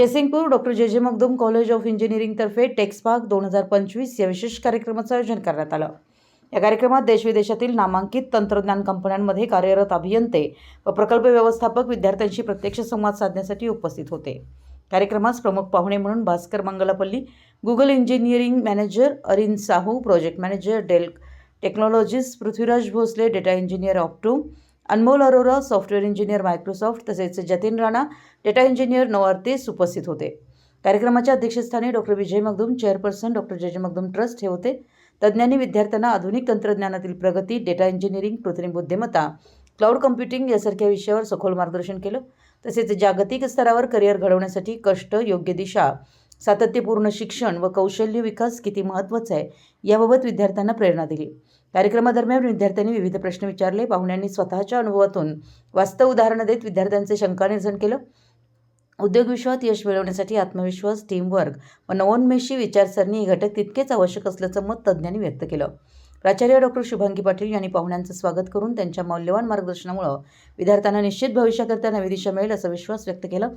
Jaysingpur doctor J J Magdum college of इंजिनिअरिंगतर्फे टेक्सपार्क दोन हजार पंचवीस या विशेष कार्यक्रमाचं आयोजन करण्यात आलं. या कार्यक्रमात देशविदेशातील नामांकित तंत्रज्ञान कंपन्यांमध्ये कार्यरत अभियंते व प्रकल्प व्यवस्थापक विद्यार्थ्यांशी प्रत्यक्ष संवाद साधण्यासाठी उपस्थित होते. कार्यक्रमास प्रमुख पाहुणे म्हणून Bhaskar Mangalapalli Google engineering manager Arin Sahu project manager Dell technologies Prithviraj Bhosale data engineer ऑप्टू Anmol Arora software engineer Microsoft तसेच Jatin Rana data engineer Novartis उपस्थित होते. कार्यक्रमाच्या अध्यक्षस्थानी doctor Vijay Magdum chairperson doctor J J Magdum trust हे होते. तज्ज्ञांनी विद्यार्थ्यांना आधुनिक तंत्रज्ञानातील प्रगती डेटा इंजिनिअरिंग कृत्रिम बुद्धिमत्ता क्लाउड कम्प्युटिंग यासारख्या विषयावर सखोल मार्गदर्शन केलं. तसेच जागतिक स्तरावर करिअर घडवण्यासाठी कष्ट योग्य दिशा सातत्यपूर्ण शिक्षण व कौशल्य विकास किती महत्त्वाचा आहे याबाबत विद्यार्थ्यांना प्रेरणा दिली. कार्यक्रमादरम्यान विद्यार्थ्यांनी विविध प्रश्न विचारले. पाहुण्यांनी स्वतःच्या अनुभवातून वास्तव उदाहरणं देत विद्यार्थ्यांचे शंका शंकानिरसन केलं. उद्योग विश्वात यश मिळवण्यासाठी आत्मविश्वास टीमवर्क व नवोन्मेषी विचारसरणी हे घटक तितकेच आवश्यक असल्याचं मत तज्ज्ञांनी व्यक्त केलं. प्राचार्य डॉक्टर शुभांगी पाटील यांनी पाहुण्यांचं स्वागत करून त्यांच्या मौल्यवान मार्गदर्शनामुळं विद्यार्थ्यांना निश्चित भविष्याकरता नवी दिशा मिळेल असा विश्वास व्यक्त केला.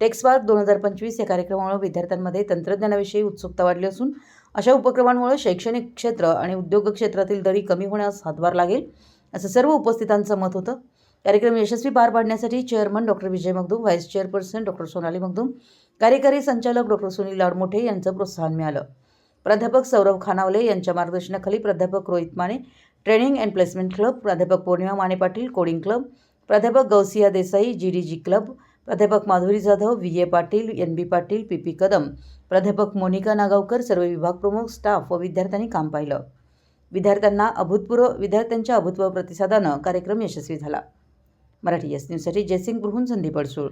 टेक्सपार्क दोन हजार पंचवीस या कार्यक्रमामुळे विद्यार्थ्यांमध्ये तंत्रज्ञानाविषयी उत्सुकता वाढली असून अशा उपक्रमांमुळे शैक्षणिक क्षेत्र आणि उद्योग क्षेत्रातील दरी कमी होण्यास हातभार लागेल असं सर्व उपस्थितांचं मत होतं. कार्यक्रम यशस्वी पार पाडण्यासाठी chairman doctor Vijay Magdum vice chairperson doctor Sonali Magdum कार्यकारी संचालक डॉक्टर सुनील लाडमोठे यांचं प्रोत्साहन मिळालं. प्राध्यापक सौरभ खानावले यांच्या मार्गदर्शनाखाली प्राध्यापक Rohit Mane training and placement club प्राध्यापक पौर्णिमा माने पाटील कोडिंग क्लब प्राध्यापक Gausiya Desai G D G club प्राध्यापक Madhuri Jadhav V A Patil N B Patil P P Kadam प्राध्यापक मोनिका नागावकर सर्व विभाग प्रमुख स्टाफ व विद्यार्थ्यांनी काम पाहिलं. विद्यार्थ्यांना अभूतपूर्व विद्यार्थ्यांच्या अभूतपूर्व प्रतिसादानं कार्यक्रम यशस्वी झाला. मराठी एस न्यूजसाठी जयसिंगपूरहून संदीप अडसूळ.